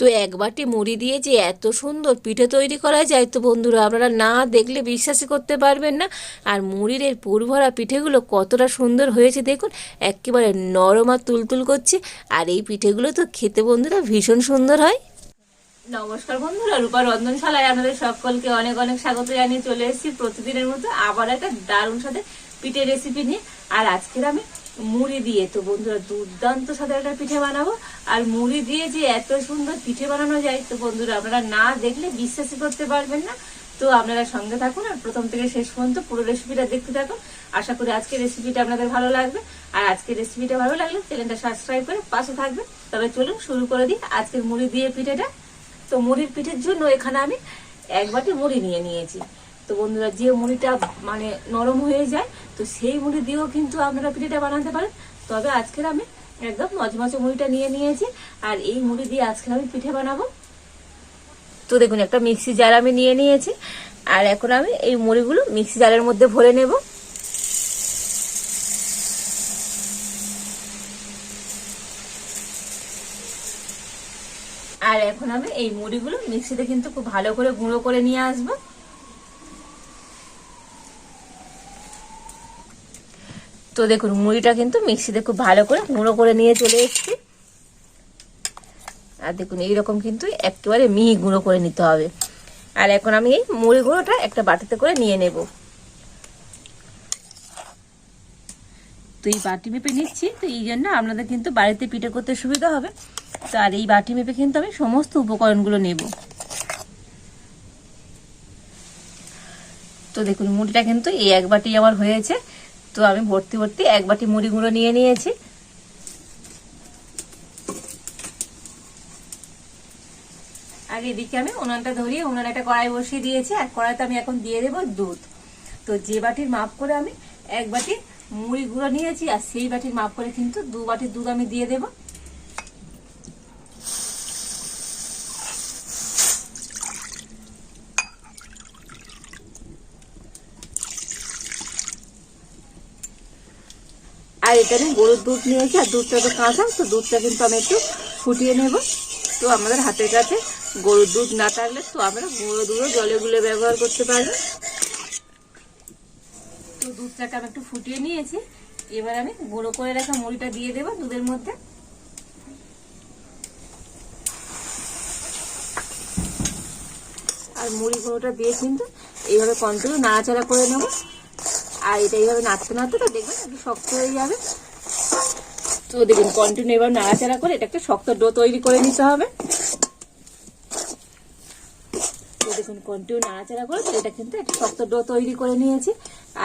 তো এক বাটি মুড়ি দিয়ে যে এত সুন্দর পিঠে তৈরি করা যায় তো বন্ধুরা, আপনারা না দেখলে বিশ্বাসই করতে পারবেন না। আর মুড়ির এই পুরভরা পিঠেগুলো কতটা সুন্দর হয়েছে দেখুন, একেবারে নরম আর তুলতুল করছে। আর এই পিঠেগুলো তো খেতে বন্ধুরা ভীষণ সুন্দর হয়। নমস্কার বন্ধুরা, রূপা রন্ধনশালায় আপনাদের সকলকে অনেক অনেক স্বাগত জানিয়ে চলে এসেছি প্রতিদিনের মতো আবার একটা দারুণ সাথে পিঠে রেসিপি নিয়ে। আর আজকের আমি মুড়ি দিয়ে, তো বন্ধুরা দুর্দান্ত সাথে একটা পিঠে বানাবো। আর মুড়ি দিয়ে যে এত সুন্দর পিঠে বানানো যায়, তো বন্ধুরা আপনারা না দেখলে বিশ্বাসই করতে পারবেন না। তো আপনারা সঙ্গে থাকুন আর প্রথম থেকে শেষ পর্যন্ত পুরো রেসিপিটা দেখতে থাকুন। আশা করি আজকের রেসিপিটা আপনাদের ভালো লাগবে। আর আজকের রেসিপিটা ভালো লাগলে চ্যানেলটা সাবস্ক্রাইব করে পাশে থাকবে তবে চলুন শুরু করে দিই আজকের মুড়ি দিয়ে পিঠেটা। তো মুড়ির পিঠের জন্য এখানে আমি এক বাটি মুড়ি নিয়ে নিয়েছি। তো বন্ধুরা যে মুড়িটা মানে নরম হয়ে যায়, তো সেই মুড়ি দিয়েও কিন্তু আপনারা পিঠেটা বানাতে পারেন। তবে আজকের আমি একদম মচমচে মুড়িটা নিয়ে নিয়েছি, আর এই মুড়ি দিয়ে আজকে আমি পিঠে বানাবো। তো দেখুন, একটা মিক্সি জার আমি নিয়ে নিয়েছি, আর এখন আমি এই মুড়িগুলো মিক্সি জারের মধ্যে ভরে নেব। আর এখন আমি এই মুড়িগুলো মিক্সিতে কিন্তু খুব ভালো করে গুঁড়ো করে নিয়ে আসব। তো দেখুন, মুড়িটা কিন্তু মিক্সিতে খুব ভালো করে গুঁড়ো করে নিয়ে চলে এসেছি। আর দেখুন, এইরকম কিন্তু একেবারে মিহি গুঁড়ো করে নিতে হবে। আর এখন আমি এই মুড়ি গুঁড়োটা একটা বাটিতে করে নিয়ে নেব। তো এই বাটি মেপে নিচ্ছি, তো এই জন্য আপনাদের কিন্তু বাড়িতে পিঠে করতে সুবিধা হবে। তো আর এই বাটি মেপে কিন্তু আমি সমস্ত উপকরণগুলো নেব। তো দেখুন, মুড়িটা কিন্তু এই এক বাটি আমার হয়েছে। তো আমি ভর্তি ভর্তি এক বাটি মুড়ি গুঁড়ো নিয়ে নিয়েছি। আর এদিকে আমি উনানটা ধরিয়ে, উনান একটা কড়াই বসিয়ে দিয়েছি। আর কড়াইতে আমি এখন দিয়ে দেবো দুধ। তো যে বাটির মাপ করে আমি এক বাটি মুড়ি গুঁড়ো নিয়েছি, আর সেই বাটির মাপ করে কিন্তু দু বাটির দুধ আমি দিয়ে দেবো। আমি গরুর দুধ নিয়েছি আর দুধটা তো কাঁচা তো দুধটা কিন্তু আমি একটু ফুটিয়ে নেব। তো আমাদের হাতের কাছে গরুর দুধ না থাকলে তো আমরা গুঁড়ো দুধও জলে গুলে ব্যবহার করতে পারব। তো দুধটাকে আমি একটু ফুটিয়ে নিয়েছি। এবার আমি গুঁড়ো করে রাখা মুড়িটা দিয়ে দেবো দুধের মধ্যে। আর মুড়ি গুঁড়োটা দিয়ে কিন্তু এইভাবে কন্টিনিউ নাড়াচাড়া করে নেব। আর এটা এইভাবে নাড়তে নাড়তে তো দেখবেন একটু শক্ত হয়ে যাবে। তো দেখুন কন্টিনিউ এবার নাড়াচাড়া করে এটা একটা শক্ত ডো তৈরি করে নিতে হবে। তো দেখুন কন্টিনিউ নাড়াচাড়া করে এটা কিন্তু একটা শক্ত ডো তৈরি করে নিয়েছি।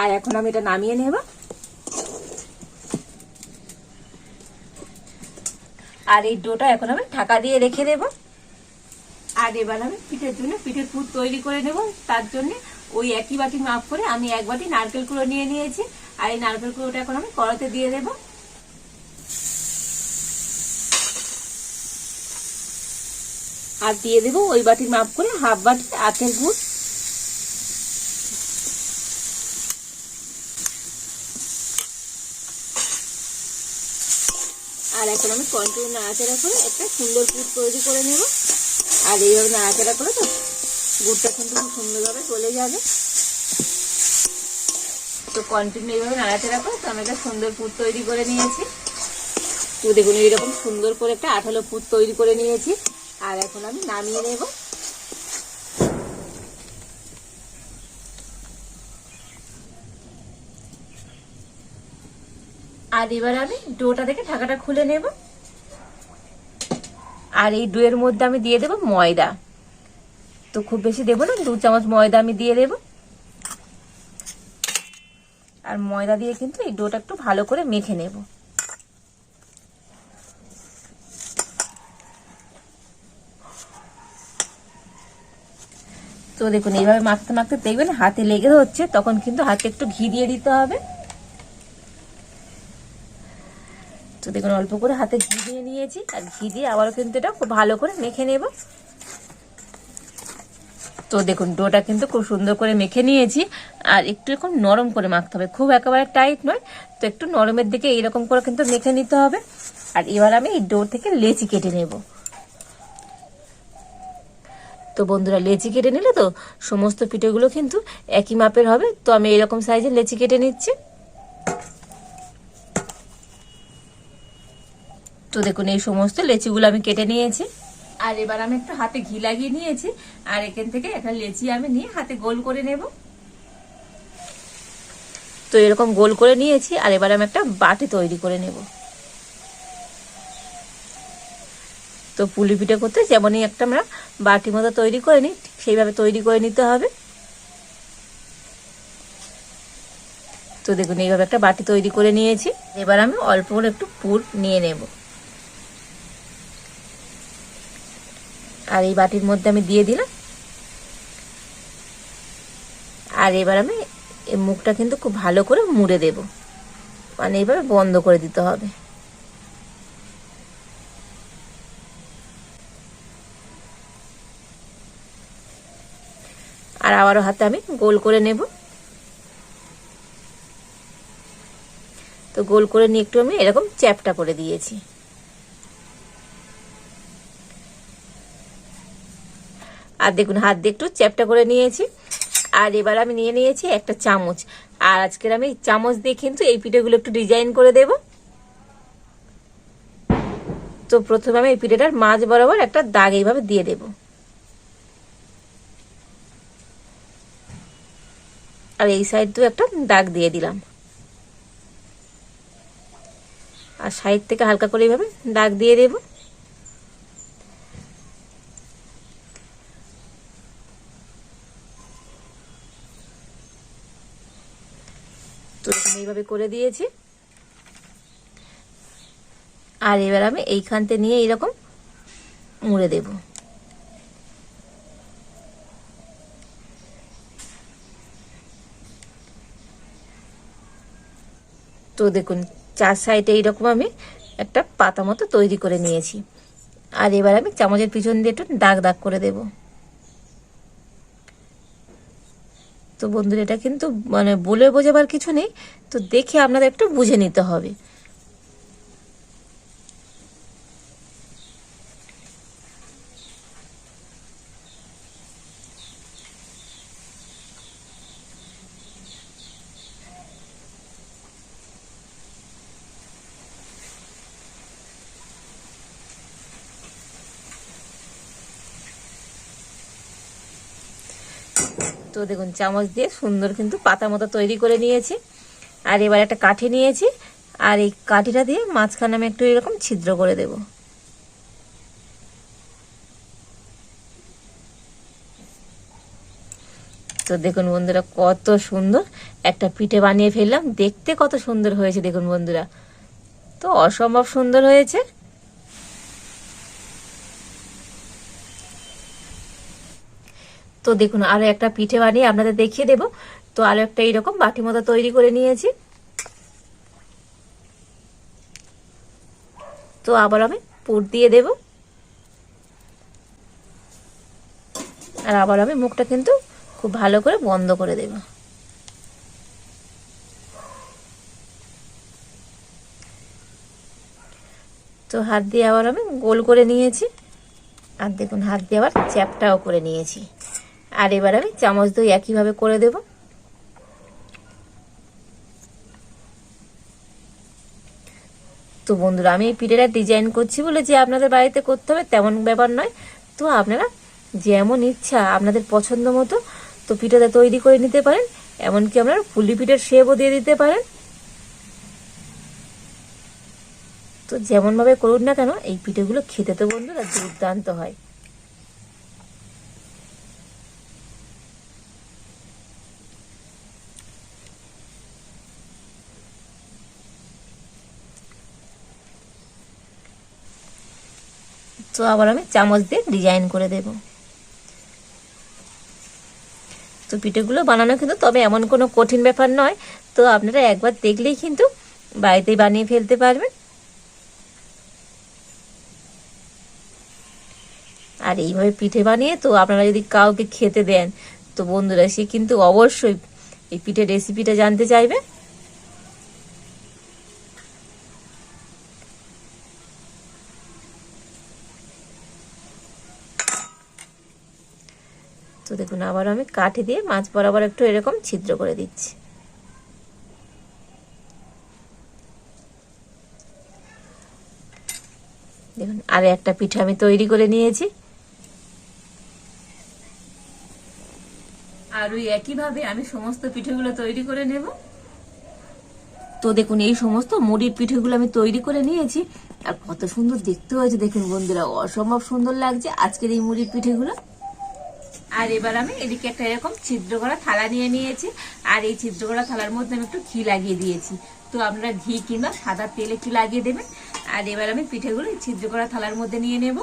আর এখন আমি এটা নামিয়ে নেব। আর এই ডোটা এখন আমি ঢাকা দিয়ে রেখে দেব। আর এবার আমি পিঠের জন্য, পিঠের পুর তৈরি করে নেব। তার জন্য ওই একই বাটি মাপ করে আমি এক বাটি নারকেল কুড়ো নিয়ে নিয়েছি। আর এই নারকেল কুড়োটা এখন আমি কড়াতে দিয়ে দেব। আর দিয়ে দেবো ওই বাটির মাপ করে হাফ বাটি আখের গুড়। আর এখন আমি কন্টিনিউ নাড়াচাড়া করে একটা সুন্দর পুর তৈরি করে নেব। আর এইভাবে নাড়াচাড়া করে তো গুড়টা কিন্তু খুব সুন্দরভাবে গলে যাবে। তো কন্টিনিউ এইভাবে নাড়াচাড়া করে তো আমি একটা সুন্দর পুর তৈরি করে নিয়েছি। তো দেখুন, এইরকম সুন্দর করে একটা আঠালো পুর তৈরি করে নিয়েছি। আর এখন আমি নামিয়ে নেব। আর এবার আমি ডোটা থেকে ঢাকাটা খুলে নেব। আর এই ডোয়ের মধ্যে আমি দিয়ে দেবো ময়দা। তো খুব বেশি দেবো না, দু চামচ ময়দা আমি দিয়ে দেব। আর ময়দা দিয়ে কিন্তু এই ডোটা একটু ভালো করে মেখে নেব। তো দেখুন, এইভাবে মাখতে মাখতে দেখবেন হাতে লেগে হচ্ছে, তখন কিন্তু হাতে একটু ঘি দিয়ে দিতে হবে। তো দেখুন, অল্প করে হাতে ঘি দিয়ে নিয়েছি, আর ঘি দিয়ে আবারও কিন্তু এটা খুব ভালো করে মেখে নেব। তো দেখুন, ডোটা কিন্তু খুব সুন্দর করে মেখে নিয়েছি। আর একটু এখন নরম করে মাখতে হবে। খুব একেবারে টাইট নয়, তো একটু নরমের দিকে এইরকম করে কিন্তু মেখে নিতে হবে। আর এবার আমি এই ডো থেকে লেচি কেটে নেব। তো বন্ধুরা, লেচি কেটে নিলে তো সমস্ত পিঠেগুলো কিন্তু একই মাপের হবে। তো আমি এরকম সাইজের লেচি কেটে নিচ্ছি। তো দেখুন, এই সমস্ত লেচিগুলো আমি কেটে নিয়েছি। আর এবার আমি একটু হাতে ঘি লাগিয়ে নিয়েছি, আর এখান থেকে একটা লেচি আমি নিয়ে হাতে গোল করে নেব। তো এরকম গোল করে নিয়েছি, আর এবার আমি একটা বাটি তৈরি করে নেব। তো পুলি পিঠে করতে যেমনই একটা আমরা বাটি মতো তৈরি করে নিই সেইভাবে তৈরি করে নিতে হবে। তো দেখুন, এইভাবে একটা বাটি তৈরি করে নিয়েছি। এবার আমি অল্প করে একটু পুর নিয়ে নেব। আর এই বাটির মধ্যে আমি দিয়ে দিলাম। আর এবার আমি এই মুখটা কিন্তু খুব ভালো করে মুড়ে দেব। মানে এবার বন্ধ করে দিতে হবে। আর আবারও হাতে আমি গোল করে নেব। তো গোল করে নিয়ে একটু আমি এরকম চ্যাপটা করে দিয়েছি। আর দেখুন, হাত দিয়ে একটু চ্যাপটা করে নিয়েছি। আর এবার আমি নিয়ে নিয়েছি একটা চামচ। আর আজকের আমি চামচ দিয়ে কিন্তু এই পিঠেগুলো একটু ডিজাইন করে দেব। তো প্রথমে আমি এই পিঠেটার মাঝ বরাবর একটা দাগ এইভাবে দিয়ে দেব। আর এই সাইড তো একটা দাগ দিয়ে দিলাম। আর সাইড থেকে হালকা করে এইভাবে দাগ দিয়ে দেবো তো এখানে এইভাবে করে দিয়েছি। আর এবার আমি এইখানতে নিয়ে এইরকম মুড়ে দেব। তো দেখুন, চার সাইডে এইরকম আমি একটা পাতা মতো তৈরি করে নিয়েছি। আর এবার আমি চামচের পিছন দিয়ে একটু দাগ দাগ করে দেবো। তো বন্ধুরা, এটা কিন্তু মানে বলে বোঝাবার কিছু নেই। তো দেখে আপনাদের একটু বুঝে নিতে হবে। তো দেখুন, চামচ দিয়ে সুন্দর কিন্তু পাতা মতো তৈরি করে নিয়েছি। আর এবার একটা কাঠি নিয়েছি। আর এই কাঠিটা দিয়ে মাঝখানে আমি একটু এরকম ছিদ্র করে দেব। তো দেখুন বন্ধুরা, কত সুন্দর একটা পিঠে বানিয়ে ফেললাম। দেখতে কত সুন্দর হয়েছে দেখুন বন্ধুরা। তো অসম্ভব সুন্দর হয়েছে। তো দেখুন আরও একটা পিঠে বানিয়ে আপনাদের দেখিয়ে দেব। তো আরও একটা এইরকম বাটি মতো তৈরি করে নিয়েছি। তো আবার আমি পুর দিয়ে দেব। আর আবার আমি মুখটা কিন্তু খুব ভালো করে বন্ধ করে দেব। তো হাত দিয়ে আবার আমি গোল করে নিয়েছি। আর দেখুন, হাত দিয়ে আবার চ্যাপটাও করে নিয়েছি। আর এবার আমি চামচ দই একইভাবে করে দেব। তো বন্ধুরা, আমি এই পিঠেটা ডিজাইন করছি বলে যে আপনাদের বাড়িতে করতে হবে তেমন ব্যাপার নয়। তো আপনারা যেমন ইচ্ছা আপনাদের পছন্দ মতো তো পিঠেটা তৈরি করে নিতে পারেন। এমনকি আপনারা পুলি পিঠের শেপও দিয়ে দিতে পারেন। তো যেমনভাবে করুন না কেন, এই পিঠেগুলো খেতে তো বন্ধুরা দুর্দান্ত হয়। তো আবার আমি চামচ দিয়ে ডিজাইন করে দেব। তো পিঠেগুলো বানানো কিন্তু তবে এমন কোনো কঠিন ব্যাপার নয়। তো আপনারা একবার দেখলেই কিন্তু বাড়িতেই বানিয়ে ফেলতে পারবেন। আর এইভাবে পিঠে বানিয়ে তো আপনারা যদি কাউকে খেতে দেন, তো বন্ধুরা সে কিন্তু অবশ্যই এই পিঠের রেসিপিটা জানতে চাইবে। তো দেখুন আবার আমি কাঠি দিয়ে মাছ বরাবর একটু এরকম ছিদ্র করে দিচ্ছি। দেখুন আর একটা পিঠা আমি তৈরি করে নিয়েছি। আর ওই একইভাবে আমি সমস্ত পিঠেগুলো তৈরি করে নেব। তো দেখুন এই সমস্ত মুড়ির পিঠেগুলো আমি তৈরি করে নিয়েছি। আর কত সুন্দর দেখতে হয়েছে দেখুন বন্ধুরা অসম্ভব সুন্দর লাগছে আজকের এই মুড়ির পিঠেগুলো। আর এবার আমি এদিকে একটা এরকম ছিদ্র করা থালা নিয়ে নিয়েছি, আর এই ছিদ্র করা থালার মধ্যে আমি একটু ঘি লাগিয়ে দিয়েছি। তো আপনারা ঘি কিংবা সাদা তেল একটু লাগিয়ে দেবেন আর এবার আমি পিঠেগুলো ছিদ্র করা থালার মধ্যে নিয়ে নেব।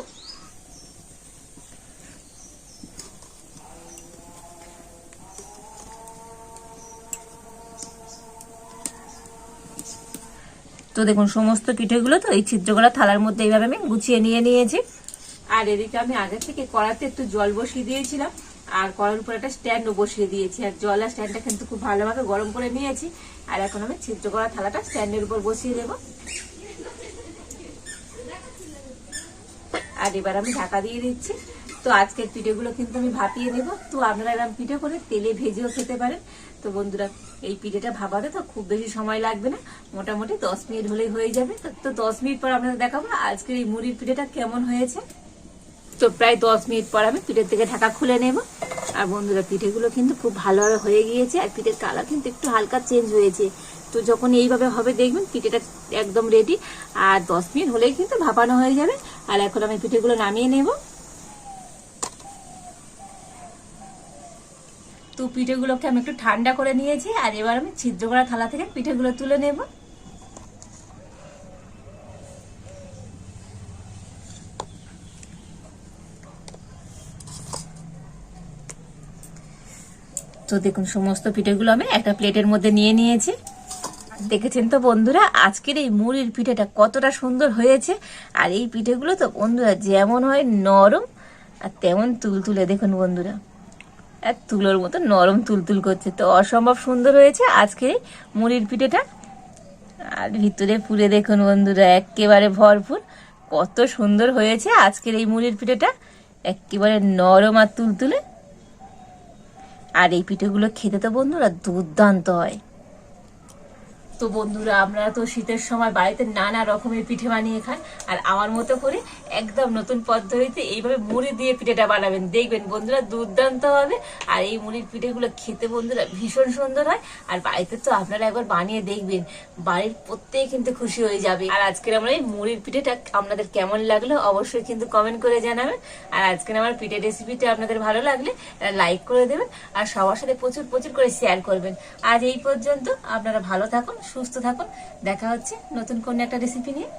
তো দেখুন, সমস্ত পিঠেগুলো তো এই ছিদ্র করা থালার মধ্যে এইভাবে আমি গুছিয়ে নিয়ে নিয়েছি। আর এদিকে আমি আগে থেকে কড়াতে একটু জল বসিয়ে দিয়েছিলাম। আর কড়ার উপর একটা স্ট্যান্ডও বসিয়ে দিয়েছি। আর জল আর স্ট্যান্ডটা কিন্তু খুব ভালোভাবে গরম করে নিয়েছি। আর এখন আমি ছিদ্র করা থালাটা স্ট্যান্ডের উপর বসিয়ে দেবো। আর এবার আমি ঢাকা দিয়ে দিচ্ছি। তো আজকের পিঠেগুলো কিন্তু আমি ভাপিয়ে দেব। তো আপনারা এরকম পিঠে করে তেলে ভেজেও খেতে পারেন। তো বন্ধুরা, এই পিঠেটা ভাবাতে তো খুব বেশি সময় লাগবে না। মোটামুটি দশ মিনিট হলেই হয়ে যাবে। তো- দশ মিনিট পর আপনাদের দেখাবো আজকের এই মুড়ির পিঠেটা কেমন হয়েছে। তো প্রায় দশ মিনিট পর আমি পিঠের থেকে ঢাকা খুলে নেব। আর বন্ধুরা, পিঠেগুলো কিন্তু খুব ভালোভাবে হয়ে গিয়েছে, আর পিঠের কালার কিন্তু একটু হালকা চেঞ্জ হয়েছে। তো যখন এইভাবে হবে, দেখবেন পিঠেটা একদম রেডি আর দশ মিনিট হলেই কিন্তু ভাপানো হয়ে যাবে। আর এখন আমি পিঠেগুলো নামিয়ে নেব। তো পিঠেগুলোকে আমি একটু ঠান্ডা করে নিয়েছি, আর এবার আমি ছিদ্র করা থালা থেকে পিঠেগুলো তুলে নেব। তো দেখুন, সমস্ত পিঠেগুলো আমি একটা প্লেটের মধ্যে নিয়ে নিয়েছি। দেখেছেন তো বন্ধুরা, আজকের এই মুড়ির পিঠেটা কতটা সুন্দর হয়েছে। আর এই পিঠেগুলো তো বন্ধুরা যেমন হয় নরম আর তেমন তুলতুলে। দেখুন বন্ধুরা আর তুলোর মতো নরম তুলতুল করছে। তো অসম্ভব সুন্দর হয়েছে আজকের এই মুড়ির পিঠেটা। আর ভিতরে পুরে দেখুন বন্ধুরা, একেবারে ভরপুর। কত সুন্দর হয়েছে আজকের এই মুড়ির পিঠেটা। একেবারে নরম আর তুলতুলে। আর এই পিঠেগুলো খেতে তো বন্ধুরা দুর্দান্ত হয়। তো বন্ধুরা আপনারা তো শীতের সময় বাড়িতে নানা রকমের পিঠে বানিয়ে খান আর আমার মতো করে একদম নতুন পদ্ধতিতে এইভাবে মুড়ি দিয়ে পিঠেটা বানাবেন। দেখবেন বন্ধুরা দুর্দান্ত হবে, আর এই মুড়ির পিঠেগুলো খেতে বন্ধুরা ভীষণ সুন্দর হয়, আর বাড়িতে তো আপনারা একবার বানিয়ে দেখবেন, বাড়ির প্রত্যেকে কিন্তু খুশি হয়ে যাবে। আর আজকের আমরা এই মুড়ির পিঠেটা আপনাদের কেমন লাগল অবশ্যই কিন্তু কমেন্ট করে জানাবেন, আর আজকের আমার পিঠের রেসিপিটা আপনাদের ভালো লাগলে লাইক করে দেবেন, আর সবার সাথে প্রচুর প্রচুর করে শেয়ার করবেন। আজ এই পর্যন্ত আপনারা ভালো থাকুন সুস্থ থাকুন। দেখা হচ্ছে নতুন কোন একটা রেসিপি নিয়ে।